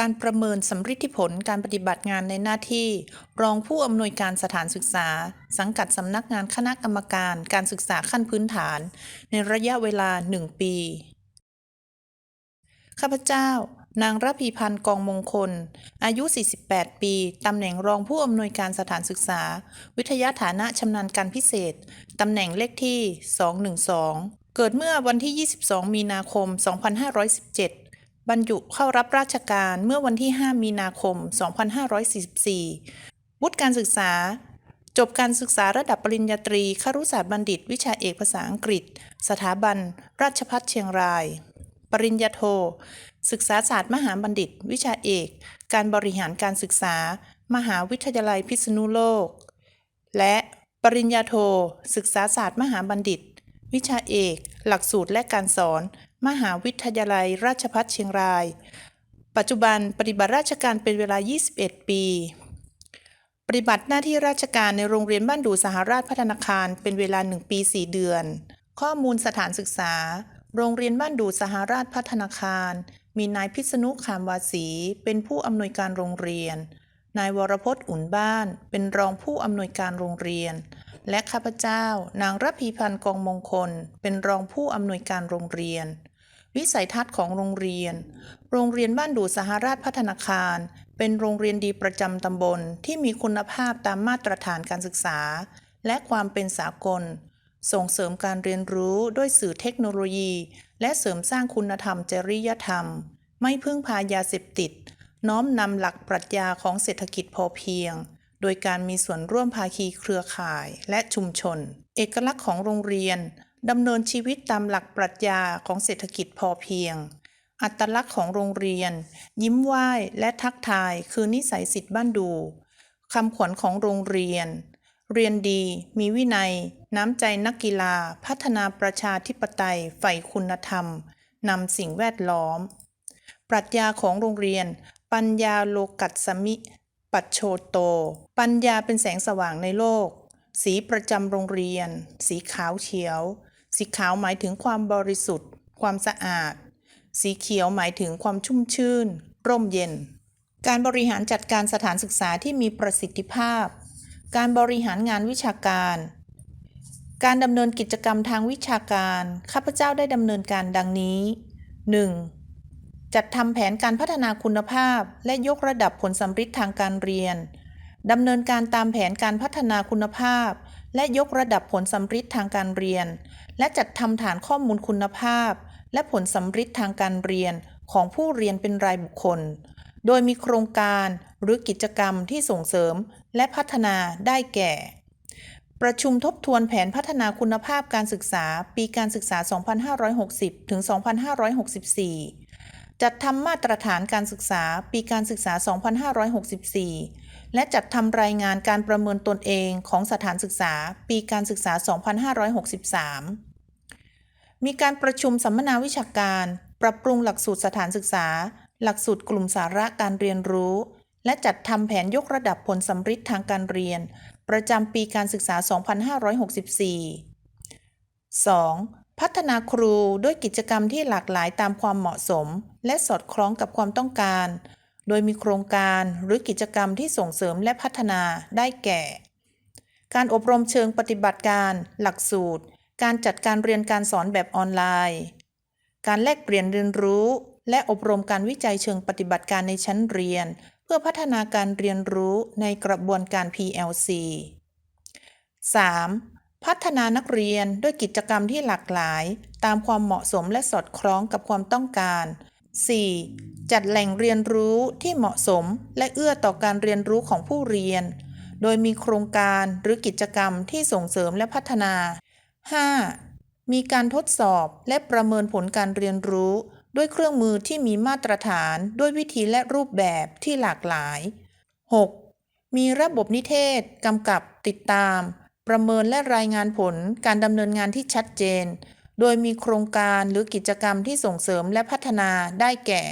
การประเมินสำฤทธิผลการปฏิบัติงานในหน้าที่ รองผู้อำนวยการสถานศึกษา สังกัดสำนักงานคณะกรรมการการศึกษาขั้นพื้นฐาน ในระยะเวลา 1 ปี ข้าพเจ้า นางระพีพันธ์กองมงคล อายุ 48 ปี ตำแหน่งรองผู้อำนวยการสถานศึกษา วิทยาฐานะชำนาญการพิเศษ ตำแหน่งเลขที่ 212 เกิดเมื่อวันที่ 22 มีนาคม 2517 บรรจุเข้ารับราชการเมื่อวันที่ 5 มีนาคม 2544วุฒิการศึกษา จบการศึกษาระดับปริญญาตรีครุศาสตร์บัณฑิต วิชาเอกภาษาอังกฤษ สถาบัน ราชภัฏเชียงราย ปริญญาโท ศึกษาศาสตร์มหาบัณฑิต วิชาเอก การบริหารการศึกษา มหาวิทยาลัยพิษณุโลก และปริญญาโท ศึกษาศาสตร์มหาบัณฑิต วิชาเอก หลักสูตรและการสอน มหาวิทยาลัยราชภัฏเชียงราย ปัจจุบันปฏิบัติราชการเป็นเวลา 21 ปี ปฏิบัติหน้าที่ราชการในโรงเรียนบ้านดูสหราชพัฒนาคารเป็นเวลา 1 ปี 4 เดือน ข้อมูลสถานศึกษา โรงเรียนบ้านดูสหราชพัฒนาคาร มีนายพิษณุขามวาสี เป็นผู้อำนวยการโรงเรียน นายวรพจน์อุ่นบ้าน เป็นรองผู้อำนวยการโรงเรียนและข้าพเจ้า นางรพีพันธ์กองมงคล เป็นรองผู้อำนวยการโรงเรียน วิสัยทัศน์ของโรงเรียน โรงเรียนบ้านดูสหราชพัฒนาคาร เป็นโรงเรียนดีประจำตำบลที่มีคุณภาพตามมาตรฐานการศึกษา และความเป็นสากล ส่งเสริมการเรียนรู้ด้วยสื่อเทคโนโลยี และเสริมสร้างคุณธรรมจริยธรรม ไม่พึ่งพายาเสพติด น้อมนำหลักปรัชญาของเศรษฐกิจพอเพียง โดยการมีส่วนร่วมภาคีเครือข่ายและชุมชน เอกลักษณ์ของโรงเรียน ดำเนินชีวิตตามหลักปรัชญาของเศรษฐกิจพอเพียง อัตลักษณ์ของโรงเรียน ยิ้มไหว้และทักทายคือนิสัยสิทธิ์บ้านดูคำขวัญของโรงเรียน เรียนดี มีวินัย น้ำใจนักกีฬา พัฒนาประชาธิปไตยใฝ่คุณธรรม นำสิ่งแวดล้อม ปรัชญาของโรงเรียน ปัญญาโลกัตสมิ ปัจโชโต ปัญญาเป็นแสงสว่างในโลก สีประจำโรงเรียน สีขาวเขียว สีขาวหมายถึงความบริสุทธิ์ ความสะอาด สีเขียวหมายถึงความชุ่มชื่น ร่มเย็น การบริหารจัดการสถานศึกษาที่มีประสิทธิภาพ การบริหารงานวิชาการ การดำเนินกิจกรรมทางวิชาการ ข้าพเจ้าได้ดำเนินการดังนี้ 1. จัดทำแผนการพัฒนาคุณภาพ และยกระดับผลสัมฤทธิ์ทางการเรียนดำเนินการตามแผนการพัฒนาคุณภาพ และยกระดับผลสัมฤทธิ์ทางการเรียน และจัดทำฐานข้อมูลคุณภาพ และผลสัมฤทธิ์ทางการเรียนของผู้เรียนเป็นรายบุคคล โดยมีโครงการหรือกิจกรรมที่ส่งเสริมและพัฒนาได้แก่ ประชุมทบทวนแผนพัฒนาคุณภาพการศึกษาปีการศึกษา 2560 ถึง 2564 จัดทำมาตรฐานการศึกษาปีการศึกษา 2564 และจัดทำรายงานการประเมินตนเองของสถานศึกษา ปีการศึกษา 2563 มีการประชุมสัมมนาวิชาการ ปรับปรุงหลักสูตรสถานศึกษา หลักสูตรกลุ่มสาระการเรียนรู้ และจัดทำแผนยกระดับผลสัมฤทธิ์ทางการเรียน ประจำปีการศึกษา 2564 2. พัฒนาครูด้วยกิจกรรมที่หลากหลายตามความเหมาะสม และสอดคล้องกับความต้องการ โดยมีโครงการหรือกิจกรรมที่ส่งเสริมและพัฒนาได้แก่ การอบรมเชิงปฏิบัติการ หลักสูตร การจัดการเรียนการสอนแบบออนไลน์ การแลกเปลี่ยนเรียนรู้ และอบรมการวิจัยเชิงปฏิบัติการในชั้นเรียน เพื่อพัฒนาการเรียนรู้ในกระบวนการ PLC 3. พัฒนานักเรียนด้วยกิจกรรมที่หลากหลาย ตามความเหมาะสมและสอดคล้องกับความต้องการ 4. จัดแหล่งเรียนรู้ที่เหมาะสมและเอื้อต่อการเรียนรู้ของผู้เรียน โดยมีโครงการหรือกิจกรรมที่ส่งเสริมและพัฒนา 5. มีการทดสอบและประเมินผลการเรียนรู้ ด้วยเครื่องมือที่มีมาตรฐานด้วยวิธีและรูปแบบที่หลากหลาย 6. มีระบบนิเทศกำกับติดตาม ประเมินและรายงานผลการดำเนินงานที่ชัดเจน โดยมีโครงการหรือกิจกรรมที่ส่งเสริมและพัฒนาได้แก่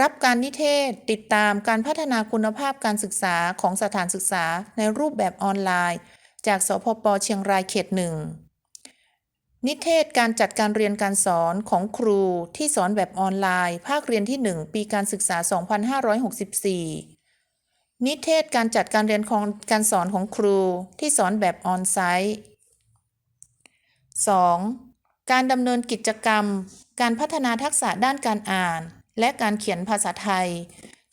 รับการนิเทศติดตามการพัฒนาคุณภาพการศึกษาของสถานศึกษาในรูปแบบออนไลน์ จากสพปเชียงรายเขตหนึ่งนิเทศการจัดการเรียนการสอนของครูที่สอนแบบออนไลน์ ภาคเรียนที่ 1 ปีการศึกษา 2564 นิเทศการจัดการเรียนการสอนของครูที่สอนแบบออนไซต์ 2. การดำเนินกิจกรรม การพัฒนาทักษะด้านการอ่าน และการเขียนภาษาไทย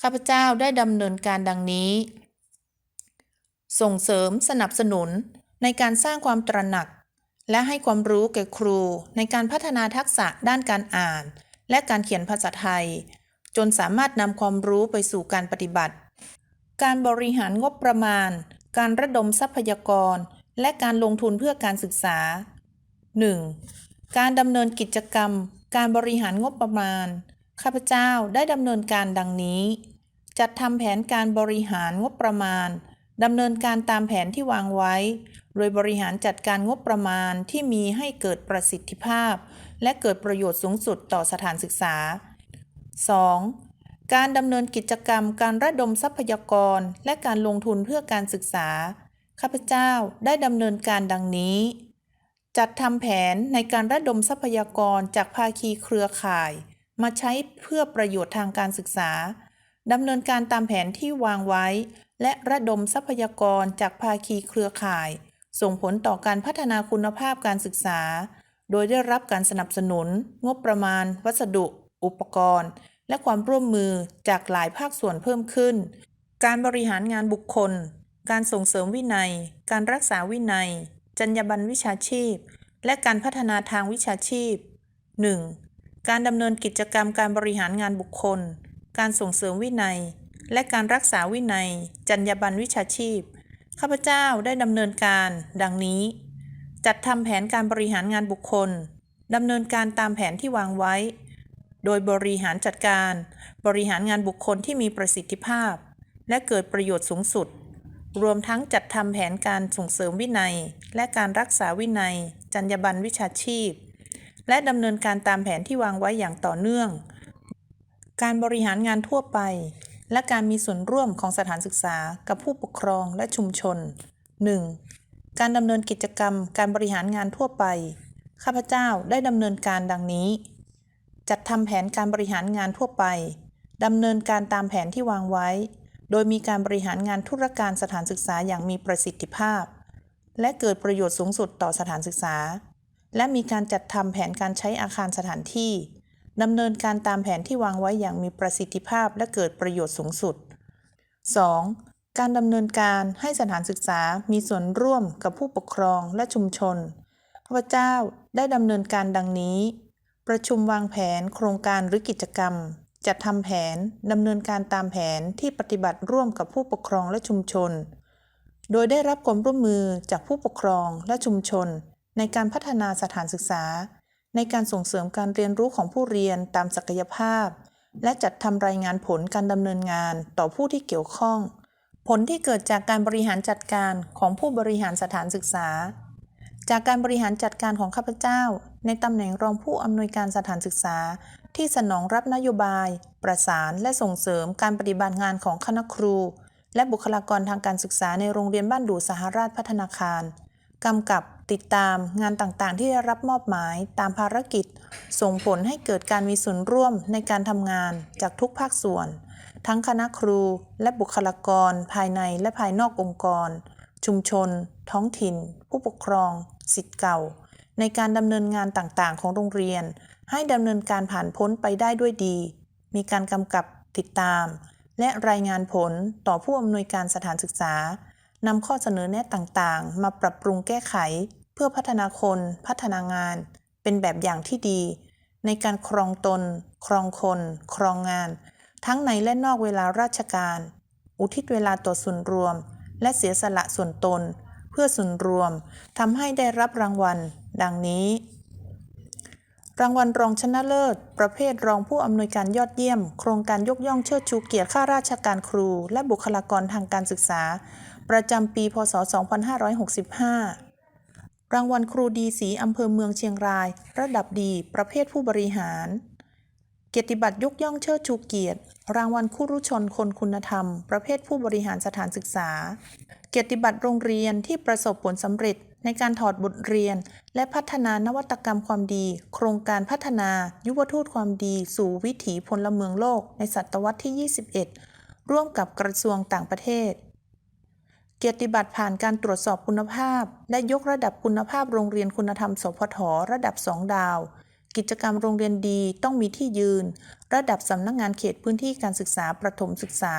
ข้าพเจ้าได้ดำเนินการดังนี้ ส่งเสริมสนับสนุนในการสร้างความตระหนัก และให้ความรู้แก่ครูในการพัฒนาทักษะด้านการอ่าน และการเขียนภาษาไทย จนสามารถนำความรู้ไปสู่การปฏิบัติ การบริหารงบประมาณ การระดมทรัพยากร และการลงทุนเพื่อการศึกษา 1. การดำเนินกิจกรรม การบริหารงบประมาณ ข้าพเจ้าได้ดำเนินการดังนี้ จัดทำแผนการบริหารงบประมาณดำเนินการตามแผนที่วางไว้ โดยบริหารจัดการงบประมาณที่มีให้เกิดประสิทธิภาพ และเกิดประโยชน์สูงสุดต่อสถานศึกษา 2. การดำเนินกิจกรรมการระดมทรัพยากรและการลงทุนเพื่อการศึกษา ข้าพเจ้าได้ดำเนินการดังนี้ จัดทำแผนในการระดมทรัพยากรจากภาคีเครือข่าย มาใช้เพื่อประโยชน์ทางการศึกษาดำเนินการตามแผนที่วางไว้ และระดมทรัพยากรจากภาคีเครือข่าย ส่งผลต่อการพัฒนาคุณภาพการศึกษา โดยได้รับการสนับสนุน งบประมาณ วัสดุ อุปกรณ์ และความร่วมมือจากหลายภาคส่วนเพิ่มขึ้น การบริหารงานบุคคล การส่งเสริมวินัย การรักษาวินัย จรรยาบรรณวิชาชีพ และการพัฒนาทางวิชาชีพ 1. การดำเนินกิจกรรมการบริหารงานบุคคล การส่งเสริมวินัย และการรักษาวินัย จรรยาบรรณวิชาชีพ ข้าพเจ้าได้ดำเนินการ ดังนี้ จัดทำแผนการบริหารงานบุคคลดำเนินการตามแผนที่วางไว้ โดยบริหารจัดการ บริหารงานบุคคลที่มีประสิทธิภาพ และเกิดประโยชน์สูงสุด รวมทั้งจัดทำแผนการส่งเสริมวินัย และการรักษาวินัย จรรยาบรรณวิชาชีพ และดำเนินการตามแผนที่วางไว้อย่างต่อเนื่อง การบริหารงานทั่วไป และการมีส่วนร่วมของสถานศึกษากับผู้ปกครองและชุมชน 1. การดำเนินกิจกรรม การบริหารงานทั่วไป ข้าพเจ้าได้ดำเนินการดังนี้ จัดทำแผนการบริหารงานทั่วไปดำเนินการตามแผนที่วางไว้ โดยมีการบริหารงานธุรการสถานศึกษาอย่างมีประสิทธิภาพ และเกิดประโยชน์สูงสุดต่อสถานศึกษา และมีการจัดทำแผนการใช้อาคารสถานที่ดำเนินการตามแผนที่วางไว้อย่างมีประสิทธิภาพและเกิดประโยชน์สูงสุด 2. การดำเนินการให้สถานศึกษามีส่วนร่วมกับผู้ปกครองและชุมชน ข้าพเจ้าได้ดำเนินการดังนี้ ประชุมวางแผนโครงการหรือกิจกรรม จัดทำแผนดำเนินการตามแผนที่ปฏิบัติร่วมกับผู้ปกครองและชุมชน โดยได้รับความร่วมมือจากผู้ปกครองและชุมชน ในการพัฒนาสถานศึกษา ในการส่งเสริมการเรียนรู้ของผู้เรียนตามศักยภาพ และจัดทำรายงานผลการดำเนินงานต่อผู้ที่เกี่ยวข้อง ผลที่เกิดจากการบริหารจัดการของผู้บริหารสถานศึกษา จากการบริหารจัดการของข้าพเจ้า ในตำแหน่งรองผู้อำนวยการสถานศึกษา ที่สนองรับนโยบาย ประสานและส่งเสริมการปฏิบัติงานของคณะครู และบุคลากรทางการศึกษาในโรงเรียนบ้านดูสหราชพัฒนาคารกำกับติดตามงานต่างๆ ที่ได้รับมอบหมายตามภารกิจ ส่งผลให้เกิดการมีส่วนร่วมในการทำงานจากทุกภาคส่วน ทั้งคณะครูและบุคลากร ภายในและภายนอกองค์กร ชุมชน ท้องถิ่น ผู้ปกครอง สิทธิ์เก่า ในการดำเนินงานต่างๆ ของโรงเรียน ให้ดำเนินการผ่านพ้นไปได้ด้วยดี มีการกำกับติดตาม และรายงานผลต่อผู้อำนวยการสถานศึกษานำข้อเสนอแนะต่างๆ มาปรับปรุงแก้ไข เพื่อพัฒนาคน พัฒนางาน เป็นแบบอย่างที่ดี ในการครองตน ครองคน ครองงาน ทั้งในและนอกเวลาราชการ อุทิศเวลาต่อส่วนรวม และเสียสละส่วนตน เพื่อส่วนรวมทำให้ได้รับรางวัล ดังนี้ รางวัลรองชนะเลิศ ประเภทรองผู้อำนวยการยอดเยี่ยม โครงการยกย่องเชิดชูเกียรติข้าราชการครู และบุคลากรทางการศึกษา ประจำปี พศ 2565 รางวัลครูดีสีอำเภอเมืองเชียงราย ระดับดี ประเภทผู้บริหาร เกียรติบัตรยกย่องเชิดชูเกียรติ รางวัลคู่รุชนคนคุณธรรม ประเภทผู้บริหารสถานศึกษา เกียรติบัตรโรงเรียนที่ประสบผลสำเร็จ ในการถอดบทเรียน และพัฒนานวัตกรรมความดี โครงการพัฒนายุวทูตความดี สู่วิถีพลเมืองโลกในศตวรรษที่ 21 ร่วมกับกระทรวงต่างประเทศ เกียรติบัตรผ่านการตรวจสอบคุณภาพได้ยกระดับคุณภาพโรงเรียนคุณธรรม สพทระดับ 2 ดาว กิจกรรมโรงเรียนดีต้องมีที่ยืน ระดับสำนักงานเขตพื้นที่การศึกษาประถมศึกษา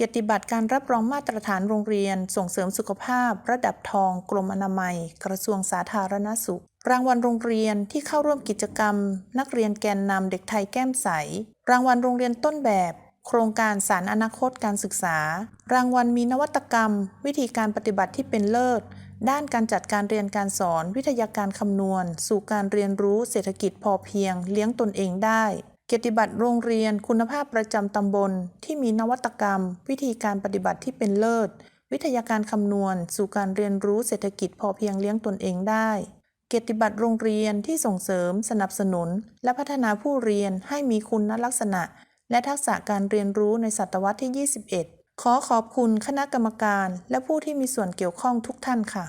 กียรติบัตรการรับรองมาตรฐานโรงเรียน ส่งเสริมสุขภาพ ระดับทอง กรมอนามัย กระทรวงสาธารณสุข รางวัลโรงเรียนที่เข้าร่วมกิจกรรม นักเรียนแกนนำเด็กไทยแก้มใส รางวัลโรงเรียนต้นแบบ โครงการสารอนาคตการศึกษา รางวัลมีนวัตกรรม วิธีการปฏิบัติที่เป็นเลิศ ด้านการจัดการเรียนการสอน วิทยาการคำนวณ สู่การเรียนรู้เศรษฐกิจพอเพียง เลี้ยงตนเองได้ เกียรติบัตรโรงเรียนคุณภาพประจำตำบล ที่มีนวัตกรรม วิธีการปฏิบัติที่เป็นเลิศ วิทยาการคำนวณ สู่การเรียนรู้เศรษฐกิจพอเพียงเลี้ยงตนเองได้ เกียรติบัตรโรงเรียนที่ส่งเสริม สนับสนุน และพัฒนาผู้เรียนให้มีคุณลักษณะ และทักษะการเรียนรู้ในศตวรรษที่ 21 ขอขอบคุณคณะกรรมการ และผู้ที่มีส่วนเกี่ยวข้องทุกท่านค่ะ